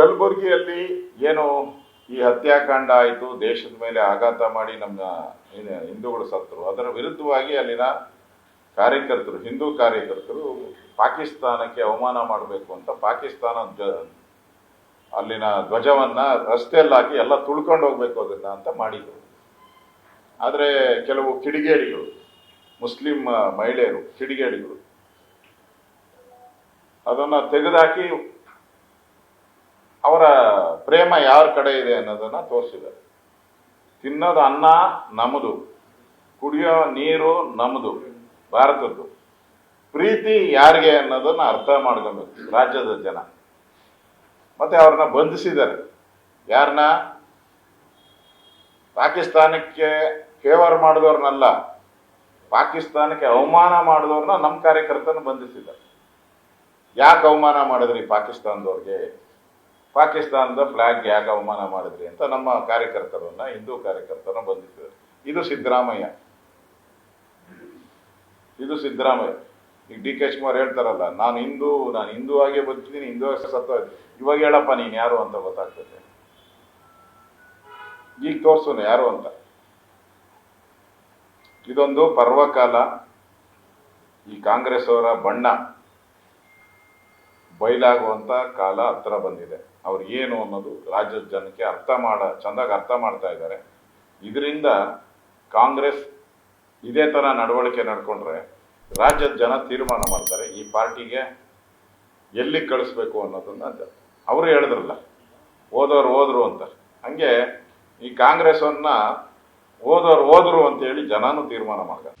ಕಲಬುರಗಿಯಲ್ಲಿ ಏನು ಈ ಹತ್ಯಾಕಾಂಡ ಆಯಿತು, ದೇಶದ ಮೇಲೆ ಆಘಾತ ಮಾಡಿ ನಮ್ಮ ಹಿಂದೂಗಳು ಸತ್ತರು, ಅದರ ವಿರುದ್ಧವಾಗಿ ಅಲ್ಲಿನ ಕಾರ್ಯಕರ್ತರು, ಹಿಂದೂ ಕಾರ್ಯಕರ್ತರು ಪಾಕಿಸ್ತಾನಕ್ಕೆ ಅವಮಾನ ಮಾಡಬೇಕು ಅಂತ ಪಾಕಿಸ್ತಾನ ಅಲ್ಲಿನ ಧ್ವಜವನ್ನ ರಸ್ತೆಯಲ್ಲಿ ಹಾಕಿ ಎಲ್ಲ ತುಳ್ಕೊಂಡು ಹೋಗ್ಬೇಕು ಅದನ್ನ ಅಂತ ಮಾಡಿದರು. ಆದರೆ ಕೆಲವು ಕಿಡಿಗೇಡಿಗಳು, ಮುಸ್ಲಿಂ ಮಹಿಳೆಯರು, ಕಿಡಿಗೇಡಿಗಳು ಅದನ್ನ ತೆಗೆದುಹಾಕಿ ಅವರ ಪ್ರೇಮ ಯಾರ ಕಡೆ ಇದೆ ಅನ್ನೋದನ್ನ ತೋರಿಸಿದ್ದಾರೆ. ತಿನ್ನೋದು ಅನ್ನ ನಮ್ಮದು ಕುಡಿಯೋ ನೀರು ನಮ್ಮದು ಭಾರತದ್ದು. ಪ್ರೀತಿ ಯಾರಿಗೆ ಅನ್ನೋದನ್ನ ಅರ್ಥ ಮಾಡ್ಕೊಬೇಕು ರಾಜ್ಯದ ಜನ. ಮತ್ತೆ ಅವ್ರನ್ನ ಬಂಧಿಸಿದ್ದಾರೆ. ಯಾರನ್ನ ಪಾಕಿಸ್ತಾನಕ್ಕೆ ಫೇವರ್ ಮಾಡಿದವ್ರನ್ನಲ್ಲ. ಪಾಕಿಸ್ತಾನಕ್ಕೆ ಅವಮಾನ ಮಾಡಿದವ್ರನ್ನ ನಮ್ಮ ಕಾರ್ಯಕರ್ತನ ಬಂಧಿಸಿದ್ದಾರೆ. ಯಾಕೆ ಅವಮಾನ ಮಾಡಿದ್ರಿ ಪಾಕಿಸ್ತಾನದವ್ರಿಗೆ? ಪಾಕಿಸ್ತಾನದ ಫ್ಲಾಗ್ ಯಾಕೆ ಅವಮಾನ ಮಾಡಿದ್ರಿ ಅಂತ ನಮ್ಮ ಕಾರ್ಯಕರ್ತರನ್ನ, ಹಿಂದೂ ಕಾರ್ಯಕರ್ತರನ್ನ ಬಂಧಿಸಿದರು ಇದು ಸಿದ್ದರಾಮಯ್ಯ. ಇದು ಸಿದ್ದರಾಮಯ್ಯ. ಈಗ ಡಿ ಕೆ ಶಿವಕುಮಾರ್ ಹೇಳ್ತಾರಲ್ಲ, ನಾನು ಹಿಂದೂ ನಾನು ಹಿಂದೂ ಆಗಿ ಬದುಕಿದ್ದೀನಿ ಹಿಂದೂ ಸತ್ತ ಇವಾಗ ಹೇಳಪ್ಪ, ನೀನು ಯಾರು ಅಂತ ಗೊತ್ತಾಗ್ತದೆ. ಈಗ ತೋರ್ಸೋನು ಯಾರು ಅಂತ. ಇದೊಂದು ಪರ್ವಕಾಲ, ಈ ಕಾಂಗ್ರೆಸ್ ಅವರ ಬಣ್ಣ. ಬಯಲಾಗುವಂತ ಕಾಲ ಹತ್ರ ಬಂದಿದೆ. ಅವ್ರು ಏನು ಅನ್ನೋದು ರಾಜ್ಯದ ಜನಕ್ಕೆ ಅರ್ಥ ಮಾಡ, ಚೆಂದಾಗಿ ಅರ್ಥ ಮಾಡ್ತಾ ಇದ್ದಾರೆ. ಇದರಿಂದ ಕಾಂಗ್ರೆಸ್ ಇದೇ ತರ ನಡವಳಿಕೆ ನಡ್ಕೊಂಡ್ರೆ ರಾಜ್ಯದ ಜನ ತೀರ್ಮಾನ ಮಾಡ್ತಾರೆ, ಈ ಪಾರ್ಟಿಗೆ ಎಲ್ಲಿ ಕಳಿಸ್ಬೇಕು ಅನ್ನೋದನ್ನ ಅವರು ಹೇಳಿದ್ರಲ್ಲ ಓದೋರು ಹೋದ್ರು ಅಂತ. ಹಂಗೆ ಈ ಕಾಂಗ್ರೆಸ್ಸನ್ನು ಓದೋರು ಹೋದ್ರು ಅಂತ ಹೇಳಿ ಜನನು ತೀರ್ಮಾನ ಮಾಡ್ತಾರೆ.